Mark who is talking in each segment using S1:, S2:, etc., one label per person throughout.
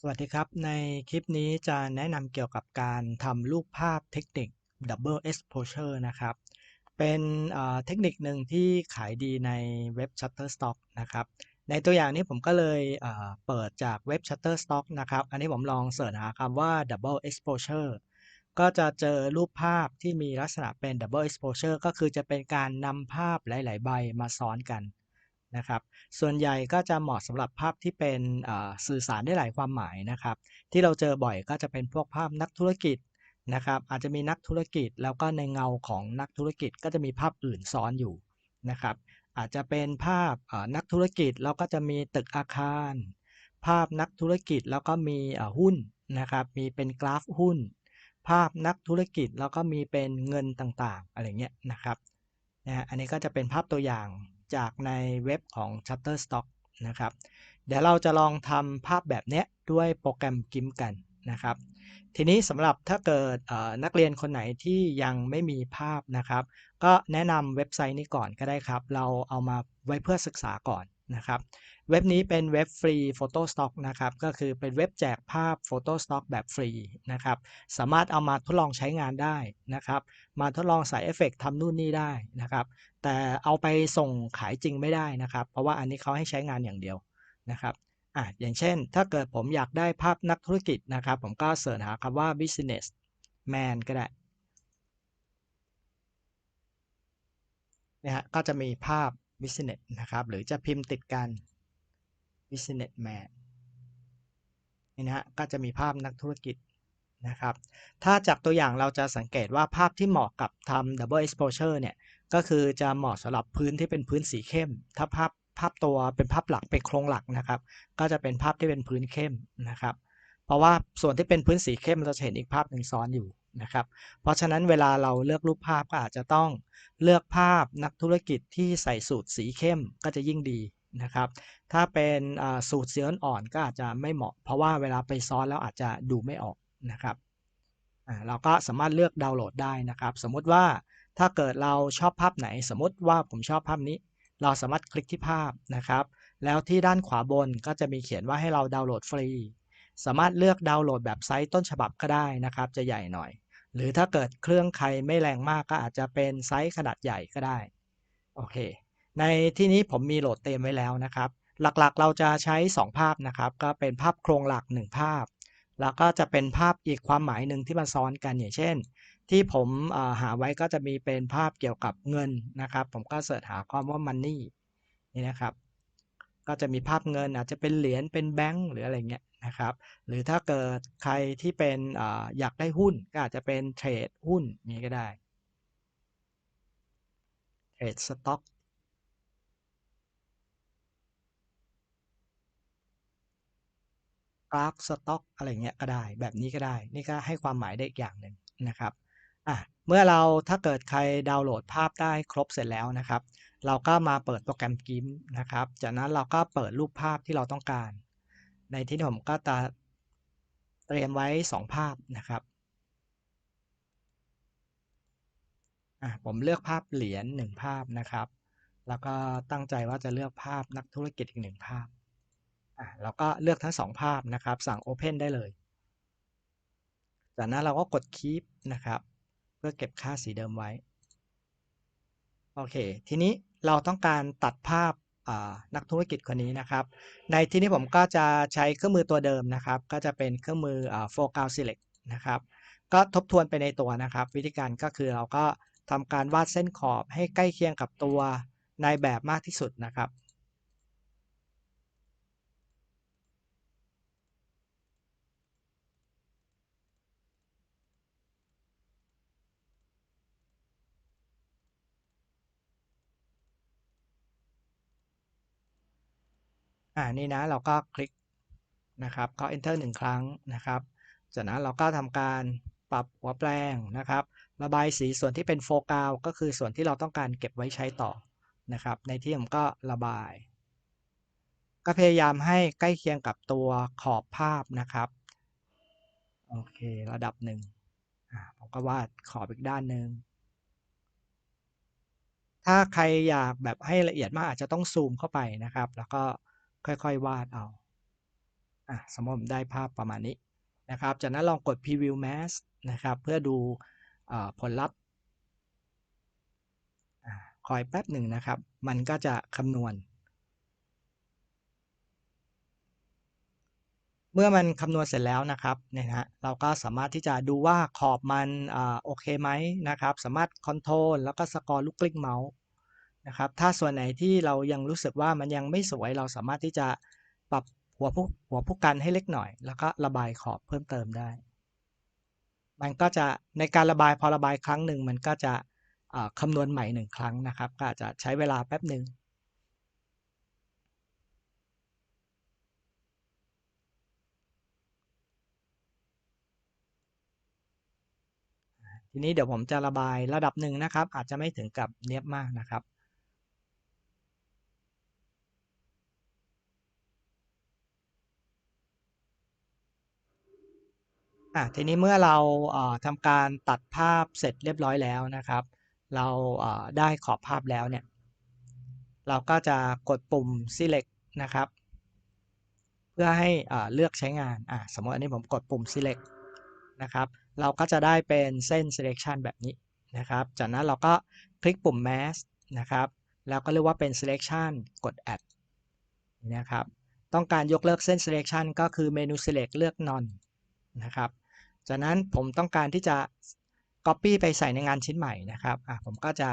S1: สวัสดีครับ ในคลิปนี้จะแนะนำเกี่ยวกับการทำรูปภาพเทคนิค Double Exposure นะครับ เป็นเทคนิคหนึ่งที่ขายดีในเว็บ Shutterstock นะครับ ในตัวอย่างนี้ผมก็เลยเปิดจากเว็บ Shutterstock นะครับ อันนี้ผมลองเสิร์ชหาคำว่า Double Exposure ก็จะเจอรูปภาพที่มีลักษณะเป็น Double Exposure ก็คือจะเป็นการนำภาพหลาย ๆ ใบมาซ้อนกัน นะครับ ส่วนใหญ่ก็จะเหมาะสำหรับภาพที่เป็นสื่อสารได้หลายความหมายนะครับ ที่เราเจอบ่อยก็จะเป็นพวกภาพนักธุรกิจนะครับ อาจจะมีนักธุรกิจ แล้วก็ในเงาของนักธุรกิจก็จะมีภาพอื่นซ้อนอยู่นะครับ อาจจะเป็นภาพนักธุรกิจแล้วก็จะมีตึกอาคาร ภาพนักธุรกิจแล้วก็มีหุ้นนะครับ มีเป็นกราฟหุ้น ภาพนักธุรกิจแล้วก็มีเป็นเงินต่างๆอะไรเงี้ยนะครับนะอันนี้ก็จะเป็นภาพตัวอย่าง จากในเว็บของ Shutterstock นะครับ เดี๋ยวเราจะลองทำภาพแบบนี้ด้วยโปรแกรมกิมกันนะครับ ทีนี้สำหรับถ้าเกิดนักเรียนคนไหนที่ยังไม่มีภาพนะครับ ก็แนะนำเว็บไซต์นี้ก่อนก็ได้ครับ เราเอามาไว้เพื่อศึกษาก่อน นะครับ เว็บนี้เป็นเว็บฟรี Photo Stock นะครับ ก็คือเป็นเว็บแจกภาพ Photo Stock แบบฟรีนะครับ สามารถเอามาทดลองใช้งานได้นะครับ มาทดลองใส่เอฟเฟกทำนู่นนี่ได้นะครับ แต่เอาไปส่งขายจริงไม่ได้นะครับ เพราะว่าอันนี้เขาให้ใช้งานอย่างเดียวนะครับอะอย่างเช่น ถ้าเกิดผมอยากได้ภาพนักธุรกิจนะครับ ผมก็เสิร์ชหาคำว่า business man ก็ได้นะฮะก็จะมีภาพ business นะครับ หรือจะพิมพ์ติดกัน business man นี่นะฮะก็จะมีภาพนักธุรกิจนะครับ ถ้าจากตัวอย่างเราจะสังเกตว่าภาพที่เหมาะกับทำ double exposure เนี่ย ก็คือจะเหมาะสำหรับพื้นที่เป็นพื้นสีเข้ม ถ้าภาพภาพตัวเป็นภาพหลักเป็นโครงหลักนะครับ ก็จะเป็นภาพที่เป็นพื้นเข้มนะครับ เพราะว่าส่วนที่เป็นพื้นสีเข้มเราจะเห็นอีกภาพหนึ่งซ้อนอยู่ นะครับ เพราะฉะนั้นเวลาเราเลือกรูปภาพก็อาจจะต้องเลือกภาพนักธุรกิจที่ใส่สูตรสีเข้มก็จะยิ่งดีนะครับ ถ้าเป็นสูตรสีอ่อนๆก็อาจจะไม่เหมาะ เพราะว่าเวลาไปซ้อนแล้วอาจจะดูไม่ออกนะครับเราก็สามารถเลือกดาวน์โหลดได้นะครับ สมมติว่าถ้าเกิดเราชอบภาพไหน สมมติว่าผมชอบภาพนี้ เราสามารถคลิกที่ภาพนะครับ แล้วที่ด้านขวาบนก็จะมีเขียนว่าให้เราดาวน์โหลดฟรี สามารถเลือกดาวน์โหลดแบบไซต์ต้นฉบับก็ได้นะครับ จะใหญ่หน่อย หรือถ้าเกิดเครื่องใครไม่แรงมากก็อาจจะเป็นไซส์ขนาดใหญ่ก็ได้ โอเค ในที่นี้ผมมีโหลดเต็มไว้แล้วนะครับ หลักๆเราจะใช้ 2 ภาพนะครับ ก็เป็นภาพโครงหลัก 1 ภาพ แล้วก็จะเป็นภาพอีกความหมายหนึ่งที่มาซ้อนกันอย่างเช่น ที่ผมหาไว้ก็จะมีเป็นภาพเกี่ยวกับเงินนะครับ ผมก็เสิร์ชหาคำว่า money นี่นะครับ ก็จะมีภาพเงินอาจจะเป็นเหรียญเป็นแบงก์หรืออะไรเงี้ย นะครับ หรือถ้าเกิดใครที่เป็นออยากได้หุ้นก็อาจจะเป็นเทรดหุ้นนี้ก็ได้เทรดสต็อกกราฟสต็อกอะไรเงี้ยก็ได้ แบบนี้ก็ได้ นี่ก็ให้ความหมายได้อีกอย่างหนึ่งนะครับอะเมื่อเราถ้าเกิดใครดาวน์โหลดภาพได้ครบเสร็จแล้วนะครับ เราก็มาเปิดโปรแกรมกิมนะครับ จากนั้นเราก็เปิดรูปภาพที่เราต้องการ ในที่นี้ผมก็จะเตรียมไว้ 2 ภาพนะครับ ผมเลือกภาพเหรียญ1ภาพนะครับ แล้วก็ตั้งใจว่าจะเลือกภาพนักธุรกิจอีกหนึ่งภาพอะเราก็เลือกทั้ง 2 ภาพนะครับ สั่ง Open ได้เลย จากนั้นเราก็กด keep นะครับ เพื่อเก็บค่าสีเดิมไว้ โอเค ทีนี้เราต้องการตัดภาพ นักธุรกิจคนนี้นะครับ ในที่นี้ผมก็จะใช้เครื่องมือตัวเดิมนะครับ ก็จะเป็นเครื่องมือ foreground select นะครับ ก็ทบทวนไปในตัวนะครับ วิธีการก็คือเราก็ทำการวาดเส้นขอบให้ใกล้เคียงกับตัวในแบบมากที่สุดนะครับ อ่านี่นะเราก็คลิกนะครับก็ enter หนึ่งครั้งนะครับ จากนั้นเราก็ทำการปรับหัวแปลงนะครับ ระบายสีส่วนที่เป็นโฟกัสก็คือส่วนที่เราต้องการเก็บไว้ใช้ต่อนะครับ ในที่ผมก็ระบาย ก็พยายามให้ใกล้เคียงกับตัวขอบภาพนะครับโอเคระดับหนึ่งผมก็วาดขอบอีกด้านหนึ่งถ้าใครอยากแบบให้ละเอียดมากอาจจะต้องซูมเข้าไปนะครับ แล้วก็ ค่อยๆ วาดเอาอะสมมติได้ภาพประมาณนี้นะครับ จากนั้นลองกด preview mask นะครับ เพื่อดูผลลัพธ์คอยแป๊บหนึ่งนะครับ มันก็จะคำนวณ เมื่อมันคำนวณเสร็จแล้วนะครับเนี่ยนะเราก็สามารถที่จะดูว่าขอบมันอโอเคไหมนะครับ สามารถคอนโทรลแล้วก็สกอร์ลูกคลิกเมาส์ นะครับ ถ้าส่วนไหนที่เรายังรู้สึกว่ามันยังไม่สวยเราสามารถที่จะปรับหัวผู้หัวผู้กันให้เล็กหน่อย แล้วก็ระบายขอบเพิ่มเติมได้ มันก็จะในการระบายพอระบายครั้งหนึ่งมันก็จะคำนวณใหม่หนึ่งครั้งนะครับ ก็อาจจะใช้เวลาแป๊บหนึ่งทีนี้เดี๋ยวผมจะระบายระดับหนึ่งนะครับ อาจจะไม่ถึงกับเนียบมากนะครับ อะทีนี้เมื่อเราทำการตัดภาพเสร็จเรียบร้อยแล้วนะครับ เราได้ขอบภาพแล้วเนี่ย เราก็จะกดปุ่ม select นะครับ เพื่อให้เลือกใช้งานอะสมมติอันนี้ผมกดปุ่ม select นะครับเราก็จะได้เป็นเส้น selection แบบนี้นะครับ จากนั้นเราก็คลิกปุ่ม mask นะครับ แล้วก็เรียกว่าเป็น selection กด add นะครับ ต้องการยกเลิกเส้น selection ก็คือเมนู select เลือก none นะครับ จากนั้นผมต้องการที่จะ Copy ไปใส่ในงานชิ้นใหม่นะครับอะผมก็จะ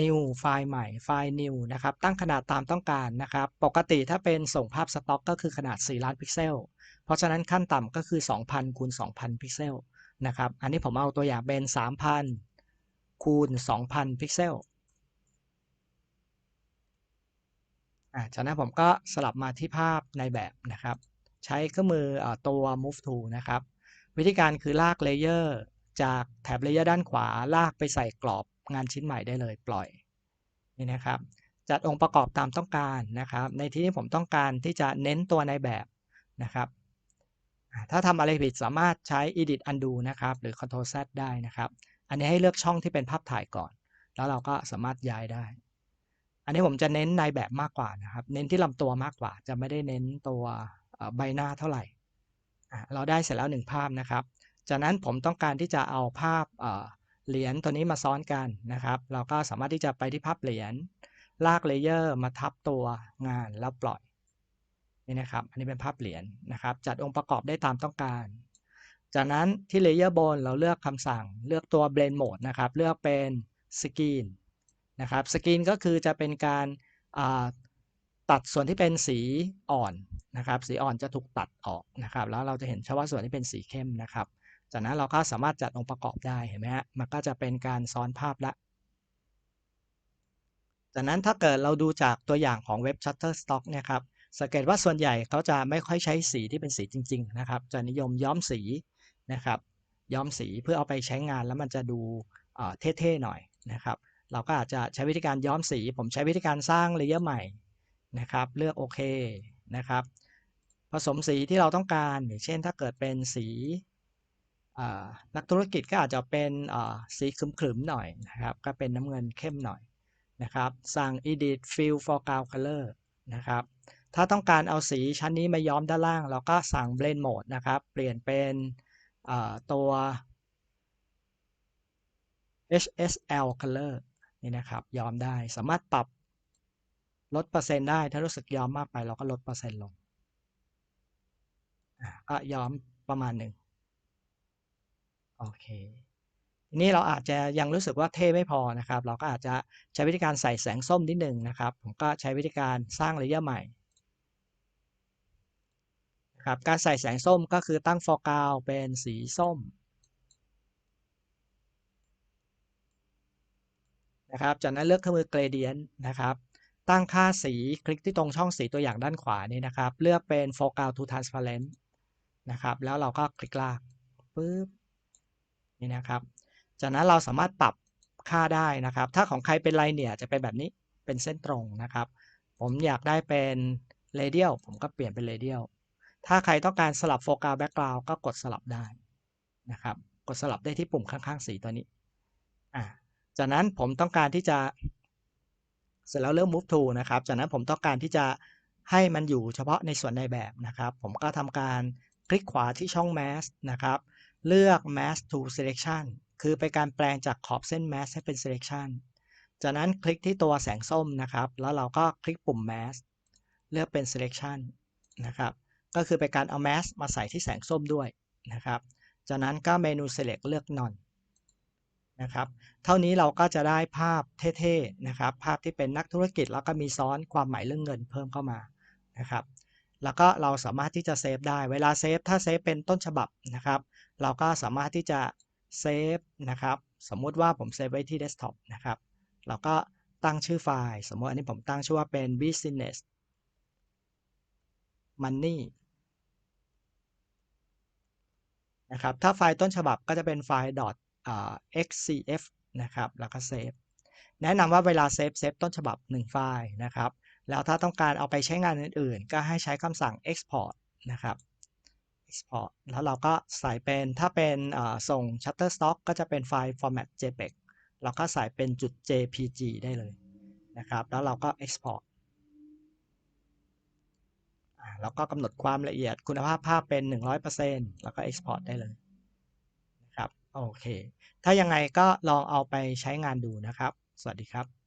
S1: New ไฟล์ใหม่ ไฟล์ New นะครับ ตั้งขนาดตามต้องการนะครับ ปกติถ้าเป็นส่งภาพสต็อกก็คือขนาด 4 ล้านพิกเซล เพราะฉะนั้นขั้นต่ำก็คือ 2,000คูณ2,000 พิกเซลนะครับ อันนี้ผมเอาตัวอย่างเป็น 3,000คูณ2,000 พิกเซลอ่าจากนั้นผมก็สลับมาที่ภาพในแบบนะครับ ใช้เครื่องมืออตัว move to นะครับ วิธีการคือลากเลเยอร์จากแถบเลเยอร์ด้านขวาลากไปใส่กรอบงานชิ้นใหม่ได้เลยปล่อยนี่นะครับ จัดองค์ประกอบตามต้องการนะครับ ในที่นี้ผมต้องการที่จะเน้นตัวในแบบนะครับ ถ้าทำอะไรผิดสามารถใช้ edit undo นะครับ หรือ ctrl z ได้นะครับ อันนี้ให้เลือกช่องที่เป็นภาพถ่ายก่อน แล้วเราก็สามารถย้ายได้ อันนี้ผมจะเน้นในแบบมากกว่านะครับ เน้นที่ลำตัวมากกว่า จะไม่ได้เน้นตัวใบหน้าเท่าไหร่ เราได้เสร็จแล้วหนึ่งภาพนะครับ จากนั้นผมต้องการที่จะเอาภาพเหรียญตัวนี้มาซ้อนกันนะครับ เราก็สามารถที่จะไปที่ภาพเหรียญลากเลเยอร์มาทับตัวงานแล้วปล่อยนี่นะครับ อันนี้เป็นภาพเหรียญนะครับ จัดองค์ประกอบได้ตามต้องการ จากนั้นที่เลเยอร์บนเราเลือกคำสั่งเลือกตัว blend mode นะครับ เลือกเป็น screen นะครับ screen ก็คือจะเป็นการ ตัดส่วนที่เป็นสีอ่อนนะครับ สีอ่อนจะถูกตัดออกนะครับ แล้วเราจะเห็นเฉพาะส่วนที่เป็นสีเข้มนะครับ จากนั้นเราก็สามารถจัดองค์ประกอบได้เห็นไหมฮะมันก็จะเป็นการซ้อนภาพละจากนั้นถ้าเกิดเราดูจากตัวอย่างของเว็บ Shutterstock เนี่ยครับสังเกตว่าส่วนใหญ่เขาจะไม่ค่อยใช้สีที่เป็นสีจริง ๆ นะครับ จะนิยมย้อมสีนะครับ ย้อมสีเพื่อเอาไปใช้งานแล้วมันจะดูเท่ๆหน่อยนะครับ เราก็อาจจะใช้วิธีการย้อมสี ผมใช้วิธีการสร้างเลเยอร์ใหม่ นะครับ เลือกโอเคนะครับ ผสมสีที่เราต้องการอย่างเช่นถ้าเกิดเป็นสีนักธุรกิจก็อาจจะเป็นสีขรึมๆหน่อยนะครับ ก็เป็นน้ำเงินเข้มหน่อยนะครับ สั่ง edit fill foreground color นะครับ ถ้าต้องการเอาสีชั้นนี้มาย้อมด้านล่าง เราก็สั่ง blend mode นะครับ เปลี่ยนเป็นตัว HSL color นี่นะครับ ย้อมได้ สามารถปรับ ลดเปอร์เซ็นต์ได้ ถ้ารู้สึกยอมมากไปเราก็ลดเปอร์เซ็นต์ลงก็ยอมประมาณหนึ่งโอเคทีนี้เราอาจจะยังรู้สึกว่าเท่ไม่พอนะครับ เราก็อาจจะใช้วิธีการใส่แสงส้มนิดหนึ่งนะครับ ผมก็ใช้วิธีการสร้างเลเยอร์ใหม่ครับการใส่แสงส้มก็คือตั้งฟอร์กาวเป็นสีส้มนะครับจากนั้นเลือกเครื่องมือเกรเดียนนะครับ ตั้งค่าสีคลิกที่ตรงช่องสีตัวอย่างด้านขวานี้นะครับ เลือกเป็น foreground to transparent นะครับ แล้วเราก็คลิกลากปึ๊บนี่นะครับ จากนั้นเราสามารถปรับค่าได้นะครับ ถ้าของใครเป็นไลเนี่ยจะเป็นแบบนี้เป็นเส้นตรงนะครับ ผมอยากได้เป็นเรเดียลผมก็เปลี่ยนเป็นเรเดียลถ้าใครต้องการสลับโฟกัสแบ็กกราวด์ก็กดสลับได้นะครับ กดสลับได้ที่ปุ่มข้างๆ สีตัวนี้อ่าจากนั้นผมต้องการที่จะ เสร็จแล้วเลือก move to นะครับ จากนั้นผมต้องการที่จะให้มันอยู่เฉพาะในส่วนในแบบนะครับ ผมก็ทำการคลิกขวาที่ช่อง Mask นะครับ เลือก Mask to Selection คือเป็นการแปลงจากขอบเส้น Mask ให้เป็น Selection จากนั้นคลิกที่ตัวแสงส้มนะครับ แล้วเราก็คลิกปุ่ม Mask เลือกเป็น Selection นะครับ ก็คือเป็นการเอา Mask มาใส่ที่แสงส้มด้วยนะครับ จากนั้นก็เมนู Select เลือก None นะครับ เท่านี้เราก็จะได้ภาพเท่ๆนะครับ ภาพที่เป็นนักธุรกิจแล้วก็มีซ้อนความหมายเรื่องเงินเพิ่มเข้ามานะครับ แล้วก็เราสามารถที่จะเซฟได้ เวลาเซฟถ้าเซฟเป็นต้นฉบับนะครับ เราก็สามารถที่จะเซฟนะครับ สมมุติว่าผมเซฟไว้ที่เดสก์ท็อปนะครับ เราก็ตั้งชื่อไฟล์ สมมติอันนี้ผมตั้งชื่อว่าเป็น business money นะครับ ถ้าไฟล์ต้นฉบับก็จะเป็นไฟล์ .dot .xcf นะครับแล้วก็เซฟแนะนำว่าเวลาเซฟเซฟต้นฉบับ 1 ไฟล์นะครับ แล้วถ้าต้องการเอาไปใช้งานอื่นๆ ก็ให้ใช้คำสั่ง export นะครับ export แล้วเราก็ใส่เป็นถ้าเป็นส่ง Shutterstock ก็จะเป็นไฟล์ format JPEG เราก็ใส่เป็นจุด JPG ได้เลยนะครับ แล้วเราก็ export แล้วก็กำหนดความละเอียดคุณภาพภาพเป็น 100%แล้วก็ export ได้เลย โอเค ถ้ายังไงก็ลองเอาไปใช้งานดูนะครับ สวัสดีครับ